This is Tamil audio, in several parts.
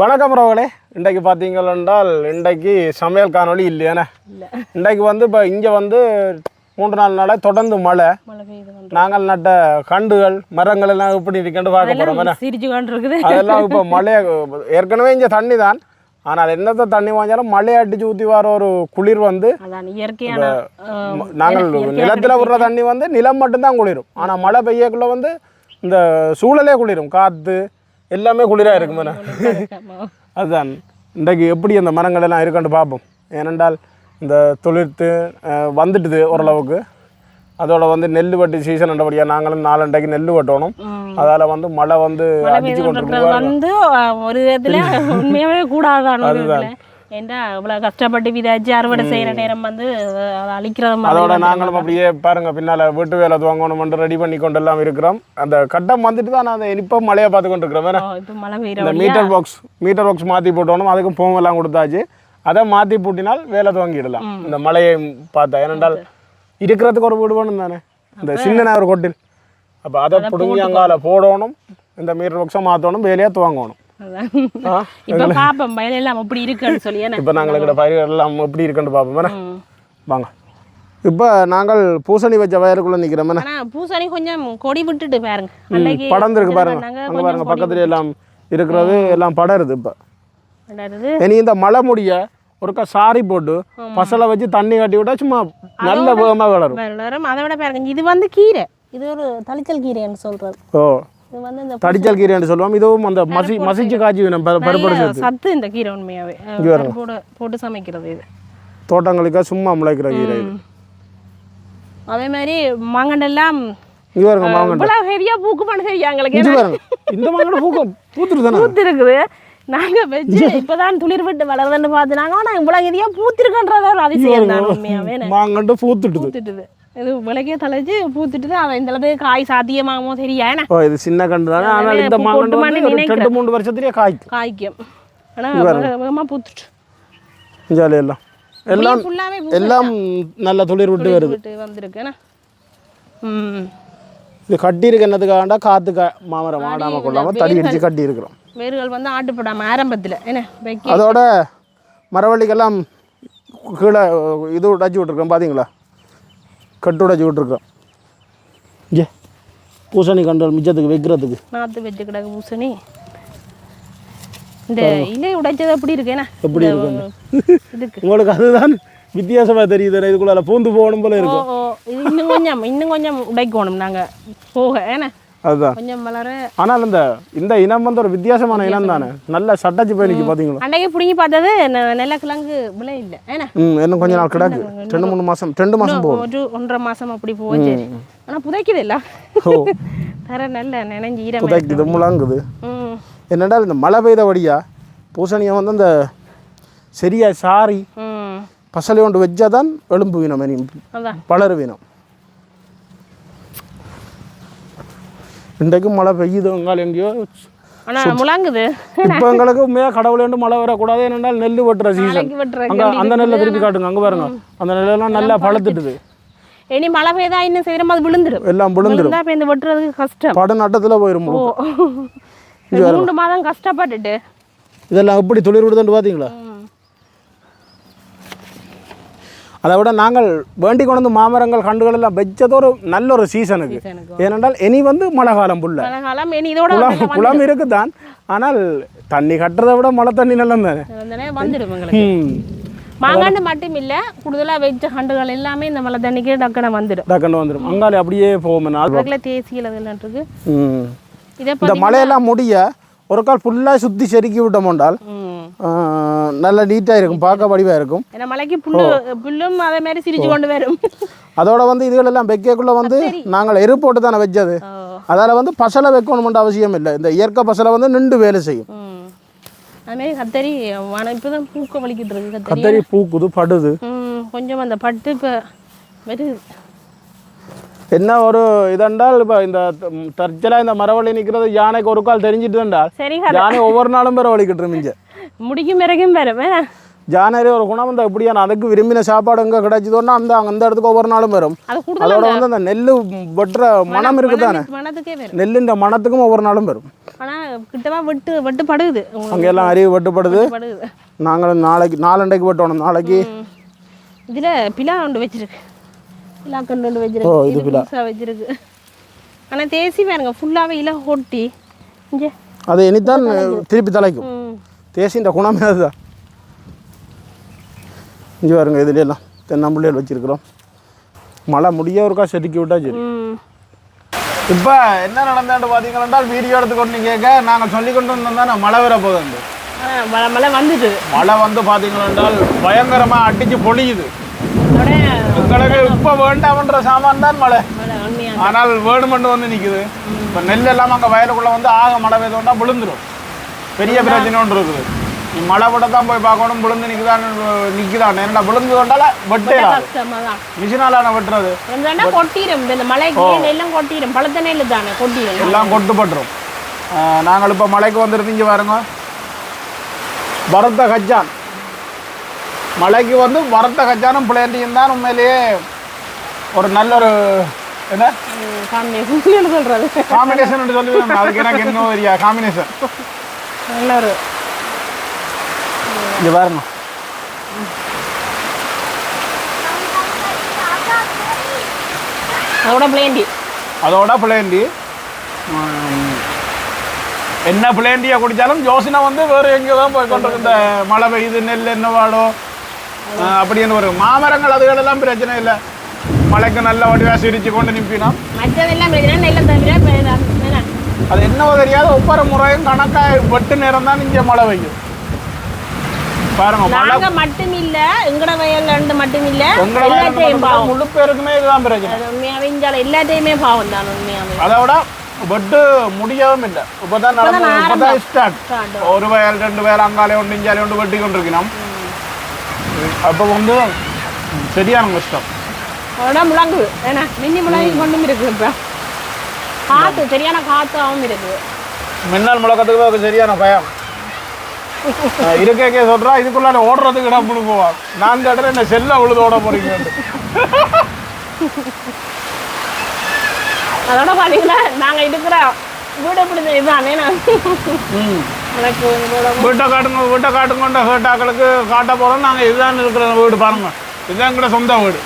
வணக்கம் ரோகளே இன்றைக்கு பார்த்தீங்கள் என்றால் இன்றைக்கு சமையல் காணொளி இல்லையானே? இல்லை. இன்றைக்கு வந்து இப்போ இங்கே வந்து மூன்று நாலு நாளாக தொடர்ந்து மழை. மழை நாங்கள் நட்ட கண்டுகள் மரங்கள் எல்லாம் எப்படி இருக்குன்னு பார்க்க போகிறோம் அதெல்லாம் இப்போ மழையை ஏற்கனவே இங்கே தண்ணி தான் ஆனால் என்னத்த தண்ணி வாங்கினாலும் மழையை அடிச்சு ஊற்றி வர ஒரு குளிர் வந்து நாங்கள் நிலத்தில் விடுற தண்ணி வந்து நிலம் மட்டும்தான் குளிரும். ஆனால் மழை பெய்யக்குள்ள வந்து இந்த சூழலே குளிரும். காற்று எல்லாமே குளிராக இருக்கும் மேடம் ஆமா. அதுதான். இன்றைக்கு எப்படி அந்த மரங்கள் எல்லாம் இருக்குன்னு பார்ப்போம். ஏனென்றால் இந்த அஹ், வந்துட்டுது ஓரளவுக்கு. அதோட வந்து நெல் வெட்டி சீசன் என்றபடியாக நாங்களும் நாலண்டைக்கு நெல் வெட்டணும். அதால் வந்து மழை வந்து அடிச்சு கொண்டு வந்து ஒரு விதத்துல உண்மையாவே கூடாதான் ஒரு ஏன்டா இவ்வளவு கஷ்டப்பட்டு விதைச்சு அறுவடை செய்யற நேரம் வந்து அழிக்கிற மாதிரி அதோட நாங்களும் அப்படியே பாருங்க பின்னால வீட்டு வேலை துவங்கணும் ரெடி பண்ணி கொண்டு எல்லாம் இருக்கிறோம். அந்த கட்டம் வந்துட்டு தான் நான் இப்போ மழையை பார்த்து கொண்டு இருக்கிறோம் இப்ப மழை பெய்யற மீட்டர் பாக்ஸ் மீட்டர் பாக்ஸ் மாற்றி போட்டோணும் அதுக்கும் பூவெல்லாம் கொடுத்தாச்சு. அதை மாற்றி பூட்டினால் வேலை துவங்கிடலாம் இந்த மழையை பார்த்தா ஏனென்றால் இருக்கிறதுக்கு ஒரு வீடு வேணும் தானே? இந்த சின்ன ஒரு கொட்டில். அப்போ அதை பிடுங்கி அங்கால போடணும். இந்த மீட்டர் பாக்ஸை மாற்றணும் வேலையாக துவங்கணும். இப்ப பாப்போம் வயல் எல்லாம் அப்படி இருக்குன்னு சொல்லி இப்போ நாங்கள் இருக்கிற பயிர்கள் எல்லாம் எப்படி இருக்குன்னு பார்ப்போம். வாங்க. இப்போ நாங்கள் பூசணி வச்ச வயலுக்குள்ளே நிற்கிறோம் ஆனா பூசணி கொஞ்சம் கொடி விட்டுட்டு பாருங்க. படர்ந்துருக்கு பாருங்க. அங்கே பாருங்க பக்கத்துல எல்லாம் இருக்கிறது எல்லாம் படருது இப்போ. இனி இந்த மழை முடிய ஒருக்கா சாரி போட்டு பசலை வச்சு தண்ணி கட்டி விட்டா சும்மா நல்ல வேகமாக வளரும். வளரும். அதை விட பாருங்க இது வந்து கீரை. இது ஒரு தளிச்சல் கீரைன்னு சொல்றது. ஓ. தடிச்சல் கீரைன்னு சொல்லுவோம். இதுவும் அந்த மசி மசிச்சு காய்ச்சி வேணும். பரு- பருப்போட சத்து. இந்த கீரை உண்மையாவே. போட்டு சமைக்கிறது இது. தோட்டங்களுக்கா சும்மா முளைக்கிற கீரை. அதே மாதிரி மாங்கண்டெல்லாம் இங்க பாருங்க மாங்கண்டு ஹெவியா பூக்கு பண்ண சரியா எங்களுக்கு இந்த மாங்கண்டு பூக்கம் பூத்துட்டு தானே பூத்து இருக்குது நாங்க வச்சு இப்பதான் துளிர் விட்டு வளருதுன்னு பார்த்து நாங்க ஆனா இவ்வளவு ஹெவியா பூத்திருக்கன்றத ஒரு அதிசயம் தான் உண்மையாவே. மாங்கண்டு பூத்துட்டுது. பூத்துட்டுது. இது விளக்கே தலைச்சு பூத்துட்டுது. அவன் இந்த அளவுக்கு காய் சாத்தியமாகுமோ சரியா என்ன ஓ இது சின்ன கண்டு தானே? ஆனால் இந்த வந்து நினைக்கிறேன். ரெண்டு மூணு வருஷத்துலயே காய்க்கும். காய்க்கும். ஆனா வேக- வேகமா பூத்துட்டு. ஜாலி எல்லாம். எல்லாம் எல்லாம் நல்ல துளிர் விட்டு வருது. வந்திருக்கு என்ன? ம். இது கட்டி இருக்கு என்னதுக்காண்டா காத்து மாமரம் ஆடாம கொள்ளாம தடி அடிச்சு கட்டி இருக்கிறோம். வேர்கள் வந்து ஆட்டுப்படாம ஆரம்பத்துல என்ன? அதோட மரவள்ளிக்கெல்லாம் கீழே இது உடைச்சி விட்ருக்கோம் பார்த்தீங்களா கட்டு உடைச்சி விட்ருக்கோம் ஏ பூசணி கண்டல் மிச்சத்துக்கு வைக்கிறதுக்கு. நாத்து வச்சு கிடக்கு பூசணி. இந்த இலை உடைச்சது எப்படி இருக்கு? என்ன? எப்படி. இதுக்கு. உங்களுக்கு அதுதான் வித்தியாசமா தெரியுது இதுக்குள்ள பூந்து போகணும் போல இருக்கும் இன்னும் கொஞ்சம் இன்னும் கொஞ்சம் உடைக்கணும் நாங்க. போக ஏன்னா அதுதான். கொஞ்சம் வளர ஆனால் இந்த இந்த இனம் வந்து ஒரு வித்தியாசமான இனம் தானே? நல்ல சட்டாச்சி பார்த்தீங்களா அன்னைக்கு பிடுங்கி பார்த்தது நெ- நெல்லக்கிழங்கு விலை இல்லை. ஏன்னா? ம் இன்னும் கொஞ்ச நாள் கிடக்கு. ரெண்டு மூணு மாதம் ரெண்டு மாதம் போகும். ஒன்றரை மாசம் அப்படி போச்சு ஆனா புதைக்குது இல்ல தர நல்ல நினைஞ்சு ஈரம் புதைக்குது முழங்குது. என்னென்றால் இந்த மழை பெய்தபடியா பூசணியை வந்து அந்த சரியா சாரி ம். பசலை கொண்டு வச்சா தான் எலும்பு வீணம் பலர் வீணம். இன்றைக்கும் மழை பெய்யுது எங்கால் எங்கேயோ முழங்குது. இப்போ எங்களுக்கு உண்மையாக கடவுள் வேண்டு மழை வரக்கூடாது ஏனென்றால் நெல் வெட்டுற சீசன் அங்கே அந்த நெல்லை திருப்பி காட்டுங்க அங்கே பாருங்க. அந்த நெல்லெல்லாம் நல்லா பழுத்துட்டுது. இனி மழை பெய்தா இன்னும் சீக்கிரமா அது விழுந்துடும் எல்லாம் விழுந்துரும். விழுந்தா இப்போ இந்த வெட்டுறதுக்கு கஷ்டம். படு நட்டத்தில் போயிடும். மூன்று மாதம் கஷ்டப்பட்டுட்டு. இதெல்லாம் எப்படி துளிர் விடுதுன்னு பார்த்தீங்களா ம். அதை விட நாங்கள் வேண்டி கொண்டு மாமரங்கள் கண்டுகள் எல்லாம் வச்சது ஒரு நல்ல ஒரு சீசனுக்கு. ஏனென்றால் இனி வந்து மழை காலம் இதோட குளம் இருக்குதான். ஆனால் தண்ணி கட்டுறதை விட மழை தண்ணி நல்லம் தானே? மாங்காண்டு மட்டும் இல்ல கூடுதலா வச்ச கண்டுகள் எல்லாமே இந்த மழை தண்ணிக்கு டக்குன வந்துடும் டக்குன்னு வந்துடும் அங்காலே அப்படியே போகும் தேசியில் இருக்கு இதை இந்த மழையெல்லாம் முடிய ஒரு கால் ஃபுல்லாக சுற்றி ம். ஆ, நல்ல நீட்டாக இருக்கும் பார்க்க வடிவாக இருக்கும். மலைக்கு புல்லு புல்லும் அதே மாதிரி சிரிச்சு கொண்டு வரும். அதோட வந்து இதுகளெல்லாம் வைக்கக்குள்ள வந்து நாங்கள் எரு போட்டு தானே வச்சது. அதால் வந்து பசலை வைக்கணுமென்ற அவசியம் இல்லை. இந்த இயற்கை பசலை வந்து நின்று வேலை செய்யும். ம். அது மாதிரி கத்தரி வன இப்பதான் பூக்க வலிக்கிட்டு இருக்கு கத்தரி. பூக்குது படுது. கொஞ்சம் அந்த பட்டு இப்போ வருது. என்ன ஒரு இதென்றால் இப்போ இந்த தற்சலாக இந்த மரவள்ளி நிற்கிறது யானைக்கு ஒரு கால் தெரிஞ்சிட்டு சரி யானை ஒவ்வொரு நாளும் பெற வலிக்கிட்டு இருந்துச்சு முடிக்கும் பிறகும் வரும். ஜானரி ஒரு குணம் இந்த எப்படியான அதுக்கு விரும்பின சாப்பாடு எங்கே கிடைச்சதோன்னா அந்த அந்த இடத்துக்கு ஒவ்வொரு நாளும் வரும். அதோட வந்து அந்த நெல் வெட்டுற மனம் இருக்கு தானே? மனதுக்கே வரும். நெல்லுன்ற மனத்துக்கும் ஒவ்வொரு நாளும் வரும். வெட்டு வெட்டு படுகுது உங்களுக்கு அங்கே எல்லாம் அறிவு வெட்டுப்படுது. நாங்களும் நாளைக்கு நாலண்டைக்கு வெட்டணும். நாளைக்கு இதுல பிலா ஒன்று வச்சிருக்கு. பிலா கண்டு ஓ, வச்சிருக்கு இது இது புதுசா வச்சிருக்கு ஆனா தேசி பாருங்க ஃபுல்லாவே இலை கொட்டி இங்கே அது இனித்தான் திருப்பி தலைக்கும். ம். தேசி இந்த குணமே அதுதான். இங்கே பாருங்க இதுல எல்லாம் தென்னம்பிள்ளைகள் வச்சிருக்கிறோம். மழை முடிய ஒருக்கா செதுக்கி விட்டா சரி. இப்போ என்ன நடந்தாண்டு பார்த்தீங்கன்னா வீடியோ எடுத்துக்கொண்டு கேட்க நாங்கள் சொல்லி கொண்டு வந்தோம் தானே மழை வர போகுது. மழை மழை வந்துட்டு மழை வந்து பார்த்தீங்கன்னா பயங்கரமாக அடிச்சு பொழியுது. உங்களுக்கு இப்போ வேண்டாமன்ற சாமான் தான் மழை. மழை ஆனால் வேணுமெண்டு வந்து நிற்குது இப்போ நெல் எல்லாம் அங்கே வயலுக்குள்ளே வந்து ஆக மழை பெய்தோன்னா விழுந்துடும் பெரிய பிரச்சனை ஒன்று இருக்குது. நீ மழை விட தான் போய் பார்க்கணும் விழுந்து நிற்குதான் நிற்குதான் என்னடா விழுந்து கொண்டால வெட்டேலாம் கஷ்டமா தான் மிஷினால வெட்டுறது. கொட்டிடும் இந்த மலைக்கு எல்லாம் கொட்டிடும் பழுத்த நெல் தானே கொட்டிடும் எல்லாம் கொட்டுப்பட்டுரும். நாங்கள் இப்போ மலைக்கு வந்துருந்தீங்க பாருங்க. பரத்த கச்சான் மலைக்கு வந்து பரத்த கச்சானும் பிளேண்டியும் தான் உண்மையிலேயே ஒரு நல்ல ஒரு என்ன காம்பினேஷன் சொல்றது. காம்பினேஷன் சொல்லி அதுக்கு எனக்கு என்ன தெரியா காம்பினேஷன் நல்ல ஒரு இங்கே பாருங்க. அதோட பிளேண்டி அதோட பிளேண்டி என்ன பிளேண்டியை குடித்தாலும் யோசனை வந்து வேறு எங்கே தான் போய் கொண்டு இந்த மழை பெய்யுது நெல் என்ன வாடும் அப்படின்னு ஒரு மாமரங்கள் அதுகளெல்லாம் பிரச்சனை இல்லை. மழைக்கு நல்ல வடிவாக சிரிச்சு கொண்டு நிற்பினா. மற்றதெல்லாம் பிரச்சனை நெல்லை தவிர இப்ப என்ன? அது என்னவோ தெரியாத ஒவ்வொரு முறையும் கணக்காக வெட்டு நேரம் தான் இங்கே மழை பெய்யும். பாருங்க மழை மட்டும் இல்ல எங்கட வயல்ல இருந்து மட்டும் இல்ல எல்லாத்தையும் பாவம். முழு பேருக்குமே இதுதான் பிரச்சனை. உண்மையாவே இஞ்சால எல்லாத்தையுமே பாவம் தான் உண்மையாவே. அதை விட வெட்டு முடியவும் இல்லை. இப்போதான் நடந்து இப்போதான் ஸ்டார்ட். ஒரு வயல் ரெண்டு வயல் அங்காலே ஒன்று இஞ்சாலே ஒன்று வெட்டி கொண்டிருக்கணும். அப்போ வந்து சரியான கஷ்டம். அதோட முழங்குது ஏன்னா மின்னி முழங்கி கொண்டும் இருக்கு இப்ப. காத்து சரியான காத்தாவும் இருக்குது மின்னல் முழக்கத்துக்கு சரியான பயம். இருக்கே சொல்றா இதுக்குள்ளார ஓடுறதுக்கு இடம் போவான் நான் கேட்டேன் என்ன செல்ல உழுது ஓட போறீங்க அதோட பாத்தீங்கன்னா நாங்க இருக்கிற வீடு எப்படி இதுதான் இதோட வீட்டை காட்டுங்க வீட்டை காட்டுங்கன்ற கேட்டாக்களுக்கு காட்ட போறோம். நாங்கள் இதுதான் இருக்கிற வீடு பாருங்க. இதுதான் கூட சொந்த வீடு.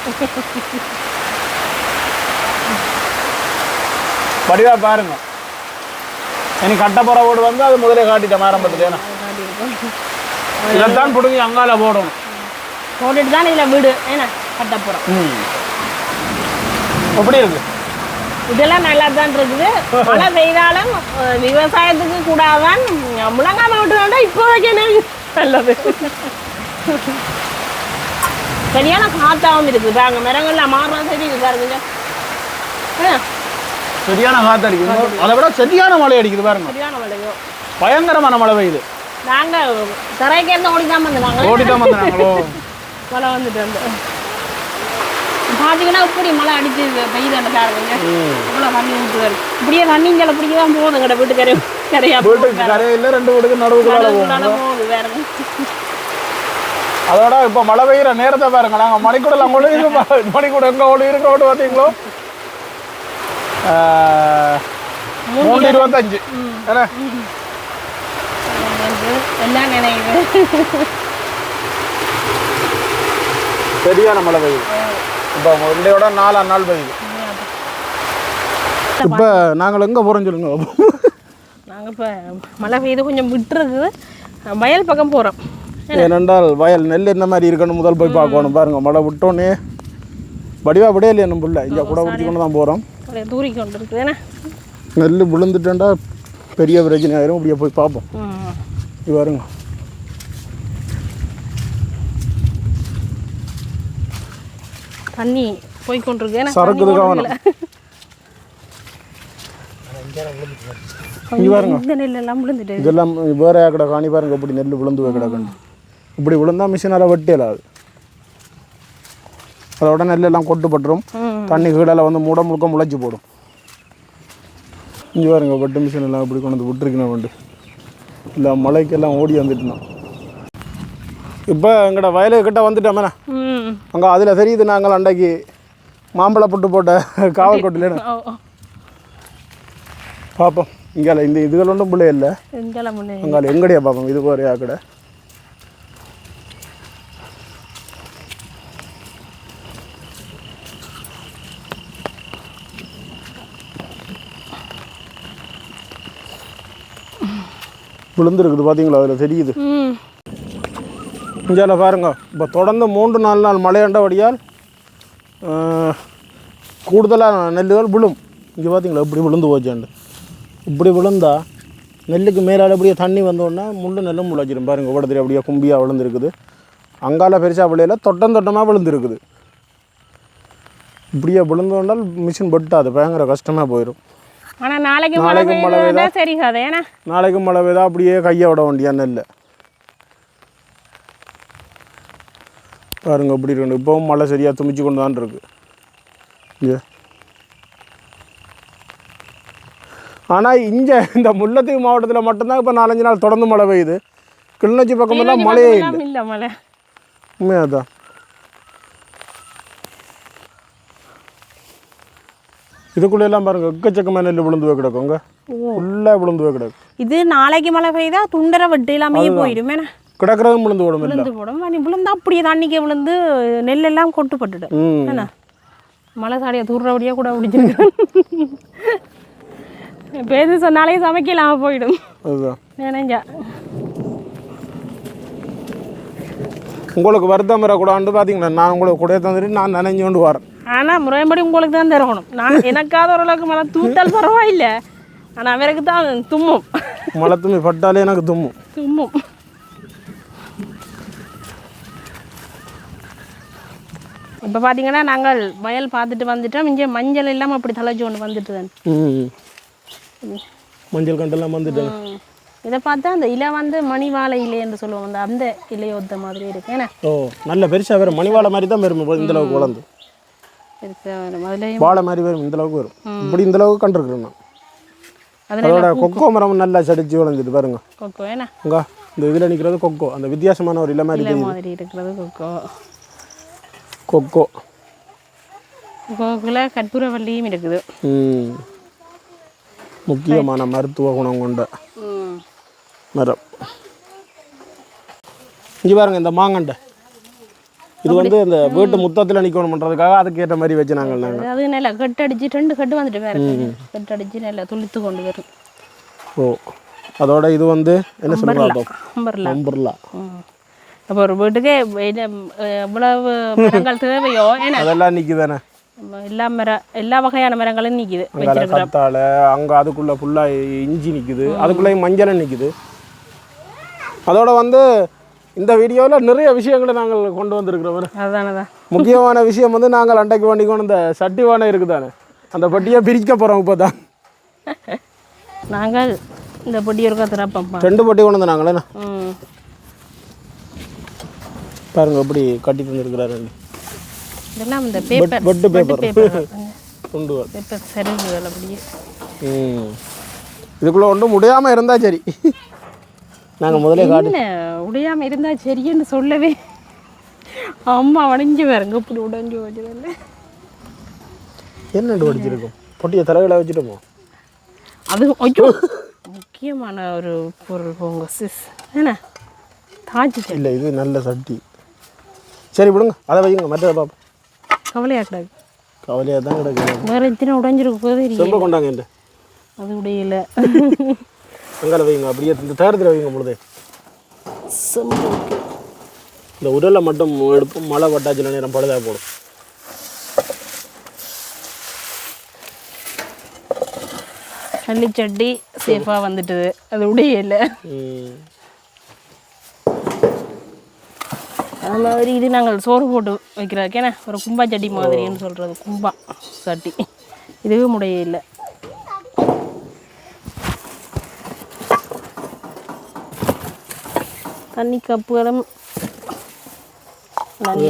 வடிவா பாருங்க. இனி கட்ட போற வீடு வந்து அது முதலே காட்டிட்டேன் ஆரம்பத்துல ஏன்னா. இதைத்தான் பிடுங்கி அங்கால போடணும். போட்டுட்டு தான் இதுல வீடு ஏன்னா கட்ட போறோம். ம். எப்படி இருக்கு? இதெல்லாம் நல்லா தான் இருக்குது. மழை பெய்தாலும் விவசாயத்துக்கு கூடாதான் முழங்காம விட்டுருந்தா இப்போதைக்கு எனக்கு நல்லது. சரியான காத்தாவும் இருக்குது. பாருங்க மரங்கள்லாம் மாறுறா சரி இது பாருங்க? சரியான காத்து அடிக்குது. அதை விட சரியான மழை அடிக்குது பாருங்க. சரியான மழையோ பயங்கரமான மழை பெய்யுது. நாங்க தரைக்கு இருந்து ஓடி தான் வந்தாங்க ஓடிதான் வந்தாங்களோ மழை வந்துட்டு வந்து பார்த்தீங்கன்னா இப்படி மழை அடிச்சு பெய்யுதாண்ட பாருங்க. இவ்வளோ தண்ணி ஊற்றுவாரு இப்படியே தண்ணி இங்கே பிடிக்க தான் போகுது எங்கட வீட்டுக்கரை கரையா வீட்டுக்கு கரையில் ரெண்டு வீட்டுக்கு நடுவுக்குள்ளால போகும் போகுது. வேற. அதோட இப்போ மழை பெய்யுற நேரத்தை பாருங்க. நாங்கள் மணிக்கூடலாம் கூட இருக்கு மணிக்கூட எங்கே ஓடி இருக்க ஓட்டு பார்த்தீங்களோ? மூணு இருபத்தஞ்சு. எல்லாம் நினைவு? சரியான மழை பெய்யுது. இப்போ இன்றையோட நாலா நாள் பெய்யுது இப்போ நாங்கள் எங்கே போகிறோம் சொல்லுங்க. நாங்கள் இப்போ மழை பெய்து கொஞ்சம் விட்டுருக்குது. வயல் பக்கம் போகிறோம் ஏனென்றால் வயல் நெல் என்ன மாதிரி இருக்குன்னு முதல் போய் பார்க்கணும் பாருங்க. மழை விட்டோன்னே வடிவா விடையே இல்லையா நம்ம பிள்ளை? இங்கே கூட பிடிச்சி கொண்டு தான் போகிறோம் தூரி கொண்டு இருக்குது. ஏன்னா நெல் விழுந்துட்டேன்டா பெரிய பிரச்சனை ஆயிரும் அப்படியே போய் பார்ப்போம். இது பாருங்க. தண்ணி போய் கொண்டிருக்கு ஏன்னா சரக்குது கவனம். இங்க பாருங்க. இந்த நெல்லெல்லாம் விழுந்துட்டு. இதெல்லாம் வேற கடை காணி பாருங்க. இப்படி நெல் விழுந்து கிடக்குன்னு. இப்படி விழுந்தா மிஷினால் வெட்டியலாது அதோட நெல் எல்லாம் கொட்டுப்பட்டுரும் தண்ணி கீழே வந்து மூட முழுக்க முளைச்சி போடும். இங்கே பாருங்க வெட்டு மிஷின் எல்லாம் இப்படி கொண்டு வந்து விட்டுருக்கணும் வந்து இல்லை மழைக்கெல்லாம் ஓடி வந்துட்டுனா. இப்போ எங்கட வயலுக்கிட்ட வந்துட்டோமே ம். அங்கே அதில் தெரியுது நாங்கள் அன்றைக்கு மாம்பழ புட்டு போட்ட காவல் கொட்டில ஓ ஓ. பார்ப்போம் இங்கே இந்த இதுகள் ஒன்றும் பிள்ளை இல்லை. எங்கெல்லாம் முன்னே? அங்கே எங்கடையா பார்ப்போம் இது போகிற கடை. விழுந்துருக்குது பார்த்தீங்களா அதில் தெரியுது. இந்தியாவில் பாருங்க. இப்போ தொடர்ந்து மூன்று நாலு நாள் மழையண்டபடியால் கூடுதலாக நெல்லுகள் விழும். இங்கே பார்த்தீங்களா இப்படி விழுந்து போச்சாண்டு இப்படி விழுந்தா நெல்லுக்கு மேலால் அப்படியே தண்ணி வந்தோடனே முள்ளு நெல்லும் முளைச்சிடும் பாருங்க ஓடத்துல அப்படியே கும்பியாக விழுந்துருக்குது. அங்கால பெருசாக விளையில தொட்டம் தொட்டமாக விழுந்துருக்குது. இப்படியே விழுந்தோண்டால் மிஷின் பட்டாது பயங்கர கஷ்டமாக போயிடும் நாளைக்கு மழை ஏன்னா? நாளைக்கு மழை பெய்தா அப்படியே கையை விட வேண்டியா நெல்லை. பாருங்க இப்படி இருக்கு. இப்போவும் மழை சரியாக துமிச்சு கொண்டு தான் இருக்கு. இங்கே. ஆனால் இங்கே இந்த முல்லைத்தீவு மாவட்டத்தில் மட்டும்தான் இப்போ நாலஞ்சு நாள் தொடர்ந்து மழை பெய்யுது. கிளிநொச்சி பக்கமெல்லாம் மழையே இல்லை. மழை. உண்மையாக தான் இதுக்குள்ள எல்லாம் பாருங்க எக்கச்சக்கமாக நெல் விழுந்து போய் கிடக்குங்க ஃபுல்லாக விழுந்து போய் கிடக்கு. இது நாளைக்கு மழை பெய்தா துண்டரை வெட்டு எல்லாமே போயிடும் கிடக்கிறதும் விழுந்து இல்லை. விழுந்து போடும். நீ விழுந்தா அப்படியே தண்ணிக்கே விழுந்து நெல் எல்லாம் கொட்டுப்பட்டுடும் ம். என்ன? மழை சாடியை தூர்றபடியாக கூட பிடிச்சிருக்கு பேரு சொன்னாலே சமைக்கலாம போயிடும். நினைஞ்சா. உங்களுக்கு வருத்தம் வரக்கூடாதுன்னு பார்த்தீங்களா நான் உங்களுக்கு கூட தந்துட்டு நான் நினைஞ்சு கொண்டு வரேன். ஆனா முறைப்படி உங்களுக்கு தான் தரணும். நான் எனக்காவது ஓரளவுக்கு மழை தூத்தல் பரவாயில்ல. ஆனா அவருக்கு தான் தும்மும். மழை துணி பட்டாலே எனக்கு தும்மும். தும்மும். இப்போ பார்த்தீங்கன்னா நாங்கள் வயல் பார்த்துட்டு வந்துட்டோம். இங்கே மஞ்சள் இல்லாமல் அப்படி தலைச்சு ஒன்று வந்துட்டு தான். மஞ்சள் கண்டெல்லாம் வந்துட்டேன். இதை பார்த்தா அந்த இலை வந்து மணி வாழை இலை என்று சொல்லுவோம். அந்த அந்த இலையை ஒத்த மாதிரி இருக்கு. ஏன்னா? ஓ நல்ல பெருசாக வரும் மணிவாழை மாதிரி தான் வரும். இந்த அளவுக்கு வளர்ந்து. வாழை மாதிரி வரும். இந்த அளவுக்கு வரும். இப்படி இந்த அளவுக்கு அதில் அதோட கொக்கோ மரம் நல்லா செடிச்சு வளர்ந்துட்டு பாருங்க. கொக்கோ ஏன்னா? இந்த இதில் நிற்கிறது கொக்கோ. அந்த வித்தியாசமான ஒரு இலை மாதிரி இருக்கிறது கொக்கோ. கொக்கோ. கொக்கோக்குள்ள கற்பூரவள்ளியும் இருக்குது. ம். முக்கியமான மருத்துவ குணம் கொண்ட மரம். இங்கே பாருங்க இந்த மாங்கண்டை இது வந்து இந்த வீட்டு முத்தத்தில் நிற்கணும்ன்றதுக்காக அதுக்கு ஏற்ற மாதிரி வச்சு நாங்கள் நாங்கள் அது நல்லா கட்டடிச்சு ரெண்டு கட்டு வந்துட்டு வேறு கட்டடிச்சு நல்லா துளித்து கொண்டு வரும். ஓ. அதோட இது வந்து என்ன சொல்கிறாங்க அம்பர்லாம் நம்பர்லா அப்போ ஒரு வீட்டுக்கு எவ்வளவு மரங்கள் தேவையோ அதெல்லாம் நிற்கிதானே எல்லா மரம் எல்லா வகையான மரங்களும் நிற்கிது கத்தாழை அங்கே அதுக்குள்ளே ஃபுல்லாக இஞ்சி நிற்குது அதுக்குள்ளேயும் மஞ்சளும் நிற்குது அதோட வந்து இந்த வீடியோவில் நிறைய விஷயங்களை நாங்கள் கொண்டு வந்திருக்கிறோம் அதுதானதான் முக்கியமான விஷயம் வந்து நாங்கள் அண்டைக்கு வண்டிக்கணும் இந்த சட்டி வானை இருக்குதானே அந்த பட்டியை பிரிக்க போகிறோம் இப்போ தான் நாங்கள் இந்த பொடி இருக்க திறப்போம்ப்பா ரெண்டு பட்டி கொண்டு வந்து நாங்களே ம் பாருங்க எப்படி கட்டி தந்துருக்கிறாரு. இதெல்லாம் இந்த பேப்பர் பட்டு பேப்பர் துண்டு பேப்பர் செருகுகள் அப்படியே. ம். இதுக்குள்ளே ஒன்றும் முடியாமல் இருந்தால் சரி. நாங்கள் முதலே காட்டி. என்ன உடையாம இருந்தா சரின்னு சொல்லவே அம்மா உடஞ்சி பாருங்க இப்படி உடைஞ்சு வச்சதில்ல என்ன படிச்சிருக்கோம் பொட்டியை தலைகளை வச்சுட்டோமோ? அது ஐயோ முக்கியமான ஒரு பொருள் போங்க சிஸ் என்ன? தாஜி இல்லை இது நல்ல சட்டி. சரி விடுங்க. அதை வைங்க மற்றதை பார்ப்போம் கவலையா கூடாது கவலையாக தான் கிடக்கு வேற எத்தனை உடைஞ்சிருக்கு போது செம்ப கொண்டாங்க என்ன அது உடையல அங்கால வைங்க அப்படியே இந்த தேரத்தில் வைங்க செம்பு இந்த உடலை மட்டும் எடுப்போம் மழை பட்டாச்சுல நேரம் பழுதா போடும். சல்லி சேஃபாக வந்துட்டுது. அது உடையல ம். அது மாதிரி இது நாங்கள் சோறு போட்டு வைக்கிறதுக்கேன ஒரு கும்பா சட்டி மாதிரின்னு சொல்கிறது கும்பா சட்டி. இதுவே முடைய இல்லை. தண்ணி கப்புகளும் அந்த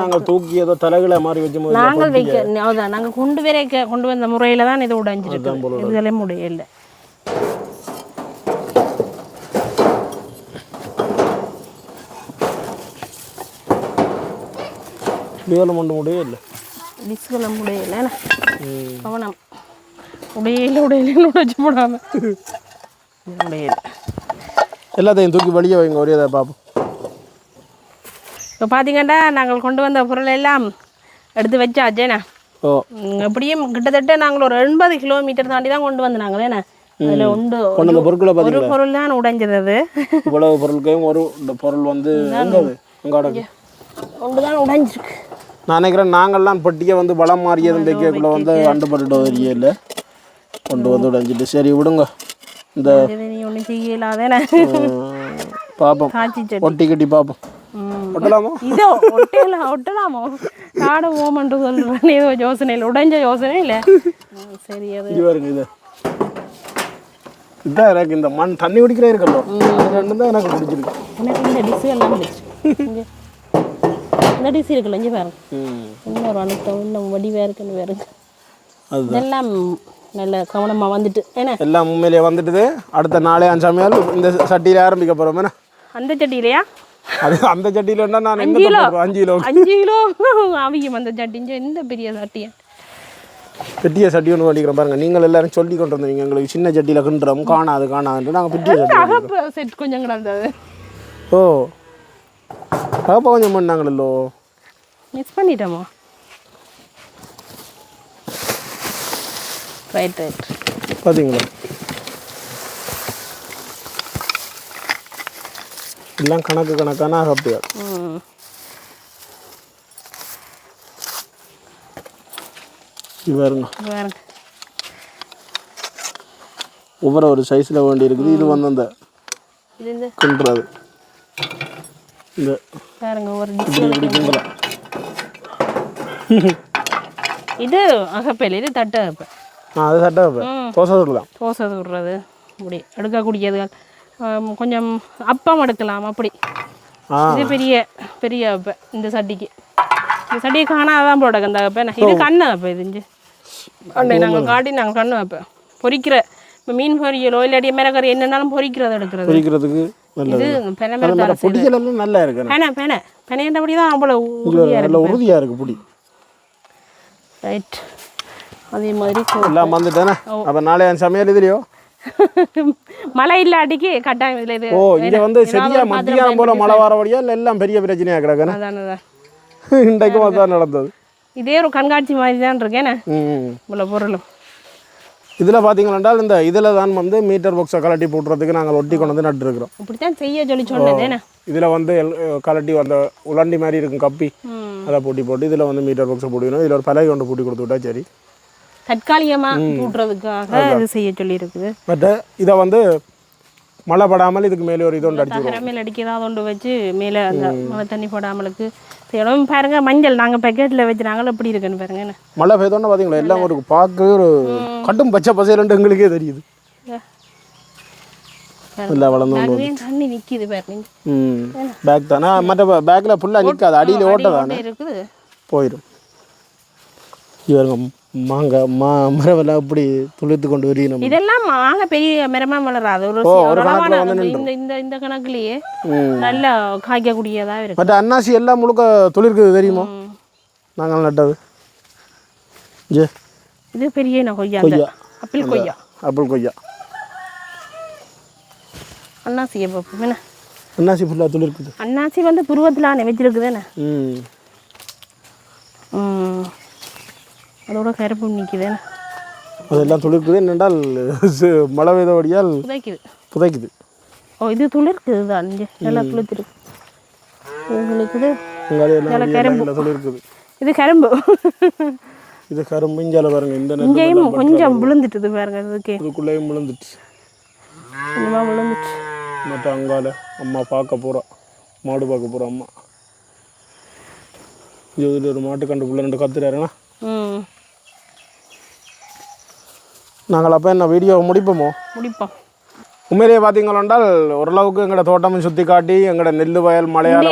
நாங்கள் தூக்கி ஏதோ தலைகளை மாதிரி வச்சு போது நாங்கள் வைக்க நாங்கள் கொண்டு வர கொண்டு வந்த முறையில் தான் இது உடைஞ்சிருக்கு. இதுல முடியல முடியே இல்லை. டிஸ்கில் முடியல கவனம். உடையில உடையில உடைச்சு போடாம. உடையல. எல்லாத்தையும் தூக்கி வெளியே வைங்க ஒரே இதை பார்ப்போம் இப்போ பார்த்தீங்கன்னா நாங்கள் கொண்டு வந்த பொருள் எல்லாம் எடுத்து வச்சாச்சேண்ணா ஓ. எப்படியும் கிட்டத்தட்ட நாங்கள் ஒரு எண்பது கிலோமீட்டர் தாண்டி தான் கொண்டு வந்தாங்க ஏன்னா அதில் உண்டு கொண்டு பொருட்களை ஒரு பொருள் தான் உடைஞ்சது அது. இவ்வளவு பொருட்கையும் ஒரு பொருள் வந்து ஒன்று தான் உடைஞ்சிருக்கு. நான் நினைக்கிறேன் நாங்கள்லாம் பெட்டியை வந்து பலம் மாறியதும் தைக்கக்குள்ள வந்து அண்டுபட்டு தெரியல. கொண்டு வந்து உடைஞ்சிட்டு. சரி விடுங்க. இந்த பார்ப்போம் ஒட்டி கட்டி பார்ப்போம். ஒட்டலாமா? இதோ ஒட்டலாம்? ஒட்டலாமோ சொல்கிறேன் ஏதோ யோசனை இல்லை உடைஞ்ச யோசனை இல்லை சரி அது. இது இதான் எனக்கு இந்த மண் தண்ணி குடிக்கிற இருக்கല്ലോ அது ரெண்டு தான் எனக்கு பிடிச்சிருக்கு. எனக்கு இந்த டிஸ் எல்லாம் பிடிச்சு இங்கே. இந்த டிஸ் இருக்குல்ல இங்கே பாருங்க. இன்னொரு அழுத்தம் இன்னும் வடிவாக இருக்குன்னு பாருங்க இதெல்லாம் நல்ல கவனமாக வந்துட்டு என்ன? எல்லாம் உண்மையிலேயே வந்துட்டுது. அடுத்த நாளே அஞ்சு சமையல் இந்த சட்டியில் ஆரம்பிக்க போகிறோம் என்ன? அந்த சட்டியிலையா? அது அந்த சட்டியில் என்ன நான் அஞ்சு கிலோ அஞ்சு கிலோ. அஞ்சு கிலோ. அவிக்கும் அந்த சட்டி இங்க இந்த பெரிய சட்டியா? பெட்டிய சட்டி ஒன்று பண்ணிக்கிறோம் பாருங்க. நீங்கள் எல்லாரும் சொல்லி கொண்டு வந்தீங்க எங்களுக்கு சின்ன சட்டியில் கிண்டுறோம். காணாது காணாதுன்ட்டு. நாங்கள் பெட்டிய சட்டி செட் கொஞ்சம் கிடந்தது. ஓ. அப்போ கொஞ்சம் பண்ணாங்களோ மிஸ் பண்ணிட்டோமோ ரைட் ரைட் பார்த்தீங்களா எல்லாம் கணக்கு கணக்கான பாருங்க. பாருங்க. ஒவ்வொரு ஒரு சைஸில் வேண்டி இருக்குது இது வந்து அந்த கிண்டுறது இந்த பாருங்க ஒரு இது அகப்பையில் இது தட்டை ஆ அது சட்டை வைப்பேன் தோசை சொல்லலாம் தோசை விடுறது. இப்படி எடுக்கக்கூடியது கொஞ்சம் அப்பம் எடுக்கலாம் அப்படி. இது பெரிய பெரிய அப்பை இந்த சட்டிக்கு. இந்த சட்டியை காணாதான் போட அந்த அப்பை இது கண்ணு அப்போ இது அண்டை நாங்கள் காட்டி நாங்கள் கண்ணு வைப்பேன் பொரிக்கிற இப்போ மீன் பொரியலோ இல்லாட்டி மிளகறி என்னன்னாலும் பொரிக்கிறது எடுக்கிறது. பொரிக்கிறதுக்கு இது பென அது மாதிரி பொடிகள் எல்லாம் நல்லா இருக்கு. Pena Pena. பெனையண்டபடி தான் அவ்வளோ நல்ல உறுதியாக இருக்கு பொடி. ரைட். அதே மாதிரி எல்லாம் வந்துட்டேனே. அப்போ நாளைய சமையல் இதுலையோ மழை இல்லாட்டிக்கு கட்டாயம் இதில் இது ஓ இங்கே வந்து சரியா மத்தியானம் போல மழை வரபடியா இல்லை எல்லாம் பெரிய பிரச்சனையாக கிடக்குன்னு? அதான் இன்றைக்கும் அதான் நடந்தது. இதே ஒரு கண்காட்சி மாதிரி தான் இருக்கேனே இவ்வளோ பொருளும். இதில் பார்த்தீங்கன்னா இந்த இதில் தான் வந்து மீட்டர் பாக்ஸை கலட்டி போட்டுறதுக்கு நாங்கள் ஒட்டி கொண்டு வந்து நட்டுருக்குறோம். இப்படித்தான் செய்ய சொல்லி இதில் வந்து கலட்டி அந்த உலண்டி மாதிரி இருக்கும் கப்பி. அதை பூட்டி போட்டு இதில் வந்து மீட்டர் பாக்ஸை போட்டிக்கணும். இதில் ஒரு பலகை கொண்டு பூட்டி கொடுத்து விட்டா சரி. தற்காலிகமாக கூட்டுறதுக்காக இது செய்ய சொல்லி இருக்குது பட் இதை வந்து மழை படாமல் இதுக்கு மேலே ஒரு இது ஒன்று அடிச்சு மேல் அடிக்க ஏதாவது ஒன்று வச்சு மேலே அந்த மழை தண்ணி போடாமலுக்கு செய்யணும். பாருங்க மஞ்சள் நாங்கள் பேக்கெட்டில் வச்சு நாங்களும் எப்படி இருக்குன்னு பாருங்க மழை பெய்தோன்னு பார்த்தீங்களா எல்லாம் ஒரு பார்க்க ஒரு கட்டும் பச்சை பசையிலன்ட்டு எங்களுக்கே தெரியுது. இல்லை வளர்ந்து தண்ணி நிற்கிது பாருங்க ம். பேக் தானே? மற்ற பேக்கில் ஃபுல்லாக நிற்காது அடியில் ஓட்ட தானே? போயிடும் இவருங்க மாங்காய் மா மரவெல்லாம் அப்படி துளிர்த்து கொண்டு வருகிறோம் இதெல்லாம் ஆக பெரிய மரமாக வளராது. ஒரு ஒரு இந்த இந்த இந்த கணக்குலயே நல்லா காய்க்கக்கூடியதாக இருக்கு. மற்ற அன்னாசி எல்லாம் முழுக்க துளிர்க்குது தெரியுமா? நாங்கள் நட்டது. ஜே. இது பெரிய கொய்யா? கொய்யா. அப்பிள் கொய்யா. ஆப்பிள் கொய்யா. அன்னாசி பார்ப்போம். என்ன? அன்னாசி ஃபுல்லாக துளிர்க்குது. அன்னாசி வந்து புருவத்தில் வச்சிருக்குது என்ன? ம் ம். அதோட கருப்பு நிற்குது அதெல்லாம் துளிர்க்குது. என்னென்றால் மழை பெய்தபடியால் புதைக்குது. புதைக்குது. ஓ இது துளிர்க்குது தான். இங்கே நல்லா துளிர்த்திருக்கு. இது துளிர்க்குது. கரும்பு. இது கரும்பு. இஞ்சால பாருங்க. இந்த இங்கேயும் கொஞ்சம் விழுந்துட்டுது பாருங்க. இதுக்கு. இதுக்குள்ளேயும் விழுந்துட்டு. கொஞ்சமாக விழுந்துட்டு. மற்ற அங்கால அம்மா பார்க்க போகிறோம் மாடு பார்க்க போகிறோம் அம்மா. இது ஒரு மாட்டு கண்டுக்குள்ள ரெண்டு கத்துறாருண்ணா ம். நாங்கள் அப்போ என்ன வீடியோவை முடிப்போமோ? முடிப்போம். உண்மையிலேயே பார்த்தீங்களென்றால் ஓரளவுக்கு எங்களோட தோட்டமும் சுற்றி காட்டி எங்களோட நெல் வயல் மலையாள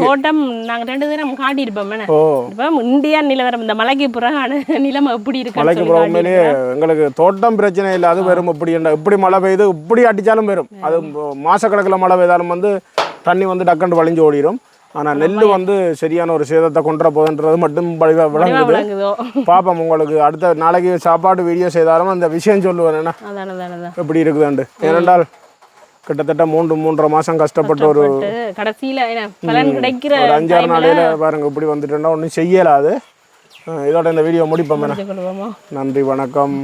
தோட்டம் நாங்கள் ரெண்டு தினம் காட்டியிருப்போம் ஓ. இப்போ இந்தியா நிலவரம் இந்த மலைக்கு புறகான நிலைமை எப்படி இருக்குன்னு மலைக்கு போகிற உண்மையிலேயே எங்களுக்கு தோட்டம் பிரச்சனை இல்லை. அது வெறும் இப்படி என்ன இப்படி மழை பெய்யுது இப்படி அடித்தாலும் வரும் அது மாசக்கணக்கில் மழை பெய்தாலும் வந்து தண்ணி வந்து டக்குன்னு வழிஞ்சு ஓடிடும் ஆனால் நெல் வந்து சரியான ஒரு சேதத்தை கொண்டுற போகுதுன்றது மட்டும் விளங்குது. பார்ப்போம் உங்களுக்கு அடுத்த நாளைக்கு சாப்பாடு வீடியோ செய்தாலும் அந்த விஷயம் சொல்லுவேன் எப்படி இருக்குதுண்டு? ஏனென்றால் கிட்டத்தட்ட மூன்று மூன்றரை மாதம் கஷ்டப்பட்டு ஒரு கடைசியில ஒரு அஞ்சாறு நாளையில பாருங்க இப்படி வந்துட்டோம்னா ஒன்றும் செய்யலாது. இதோட இந்த வீடியோ முடிப்போம் நன்றி வணக்கம்.